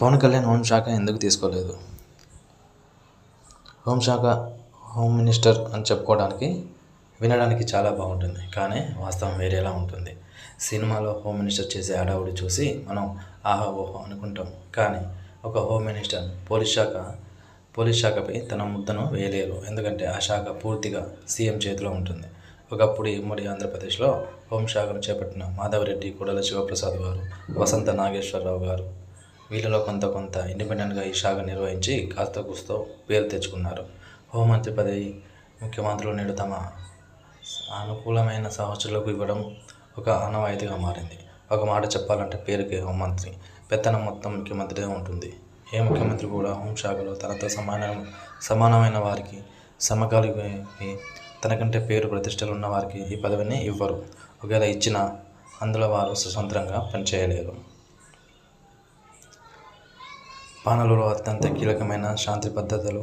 పవన్ కళ్యాణ్ హోంశాఖ ఎందుకు తీసుకోలేదు? హోంశాఖ హోమ్ మినిస్టర్ అని చెప్పుకోవడానికి వినడానికి చాలా బాగుంటుంది. కానీ వాస్తవం వేరేలా ఉంటుంది. సినిమాలో హోమ్ మినిస్టర్ చేసే అడావుడి చూసి మనం ఆహా ఓహో అనుకుంటాం. కానీ ఒక హోమ్ మినిస్టర్ పోలీస్ శాఖ పోలీస్ శాఖపై తన ముద్దను వేయలేరు. ఎందుకంటే ఆ శాఖ పూర్తిగా సీఎం చేతిలో ఉంటుంది. ఒకప్పుడు ఉమ్మడి ఆంధ్రప్రదేశ్లో హోంశాఖను చేపట్టిన మాధవరెడ్డి కొడల శివప్రసాద్ గారు వసంత నాగేశ్వరరావు గారు వీళ్ళలో కొంత కొంత ఇండిపెండెంట్గా ఈ శాఖ నిర్వహించి కాస్త కూస్తో పేరు తెచ్చుకున్నారు. హోంమంత్రి పదవి ముఖ్యమంత్రులు నేడు తమ అనుకూలమైన సహచరులకు ఇవ్వడం ఒక ఆనవాయితీగా మారింది. ఒక మాట చెప్పాలంటే పేరుకే హోంమంత్రి. పెత్తనం మొత్తం ముఖ్యమంత్రిదే ఉంటుంది. ఏ ముఖ్యమంత్రి కూడా హోంశాఖలో తనతో సమాన సమానమైన వారికి సమకాలికి తనకంటే పేరు ప్రతిష్టలు ఉన్న వారికి ఈ పదవిని ఇవ్వరు. ఒకవేళ ఇచ్చిన అందులో వారు స్వతంత్రంగా పనిచేయలేరు. పాలనలో అత్యంత కీలకమైన శాంతి పద్ధతులు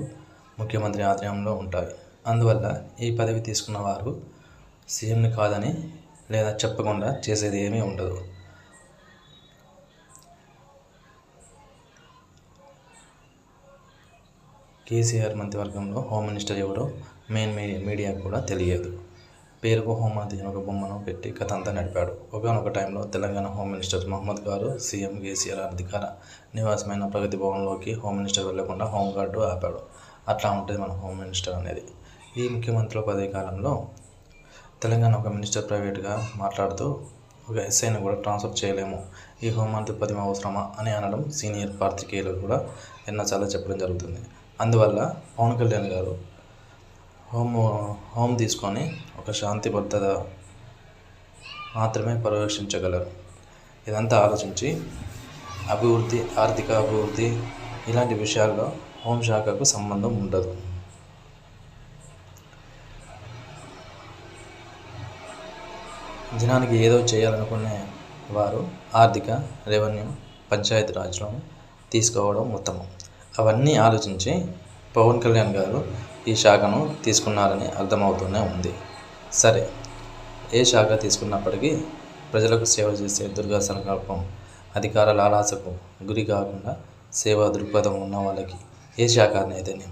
ముఖ్యమంత్రి ఆధ్వర్యంలో ఉంటాయి. అందువల్ల ఈ పదవి తీసుకున్న వారు సీఎంని కాదని లేదా చెప్పకుండా చేసేది ఏమీ ఉండదు. కేసీఆర్ మంత్రివర్గంలో హోమ్ మినిస్టర్ ఎవరో మెయిన్ మీడియా కూడా తెలియదు. పేరుకు హోంమంత్రి అని ఒక బొమ్మను పెట్టి కథ అంతా నడిపాడు. ఒకనొక టైంలో తెలంగాణ హోమ్ మినిస్టర్ మహమ్మద్ గారు సీఎం కేసీఆర్ అధికార నివాసమైన ప్రగతి భవన్లోకి హోమ్ మినిస్టర్ వెళ్ళకుండా హోంగార్డు ఆపాడు. అట్లా ఉంటుంది మన హోమ్ మినిస్టర్ అనేది. ఈ ముఖ్యమంత్రుల పదవి కాలంలో తెలంగాణ ఒక మినిస్టర్ ప్రైవేట్గా మాట్లాడుతూ ఒక ఎస్ఐని కూడా ట్రాన్స్ఫర్ చేయలేము ఈ హోంమంత్రి పదవి అవసరమా అని అనడం సీనియర్ పాత్రికేయులు కూడా ఎన్నోసార్లు చెప్పడం జరుగుతుంది. అందువల్ల పవన్ కళ్యాణ్ గారు హోమ్ హోమ్ తీసుకొని ఒక శాంతి భద్రత మాత్రమే పర్యవేక్షించగలరు ఇదంతా ఆలోచించి అభివృద్ధి ఆర్థిక అభివృద్ధి ఇలాంటి విషయాల్లో హోంశాఖకు సంబంధం ఉండదు. జనానికి ఏదో చేయాలనుకునే వారు ఆర్థిక రెవెన్యూ పంచాయతీ రాజ్లను తీసుకోవడం ఉత్తమం. అవన్నీ ఆలోచించి పవన్ కళ్యాణ్ గారు ఈ శాఖను తీసుకున్నారని అర్థమవుతూనే ఉంది. సరే ఏ శాఖ తీసుకున్నప్పటికీ ప్రజలకు సేవ చేసే దుర్గా సంకల్పం అధికార లాలాసకు గురి కాకుండా సేవా దృక్పథం ఉన్న వాళ్ళకి ఏ శాఖ అనేదని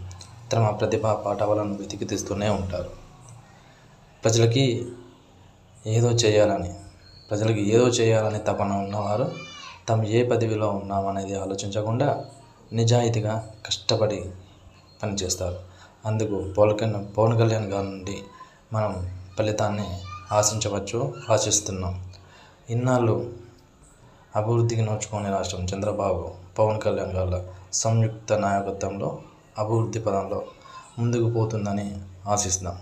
తమ ప్రతిభా పాఠవాలను వెతికి తీస్తూనే ఉంటారు. ప్రజలకి ఏదో చేయాలని ప్రజలకు ఏదో చేయాలని తపన ఉన్నవారు తాము ఏ పదవిలో ఉన్నామనేది ఆలోచించకుండా నిజాయితీగా కష్టపడి పనిచేస్తారు అందుకు పవన్ కళ్యాణ్ పవన్ కళ్యాణ్ గారి నుండి మనం ఫలితాన్ని ఆశించవచ్చు ఆశిస్తున్నాం. ఇన్నాళ్ళు అభివృద్ధికి నోచుకునే రాష్ట్రం చంద్రబాబు పవన్ కళ్యాణ్ గారి సంయుక్త నాయకత్వంలో అభివృద్ధి పదంలో ముందుకు పోతుందని ఆశిస్తున్నాం.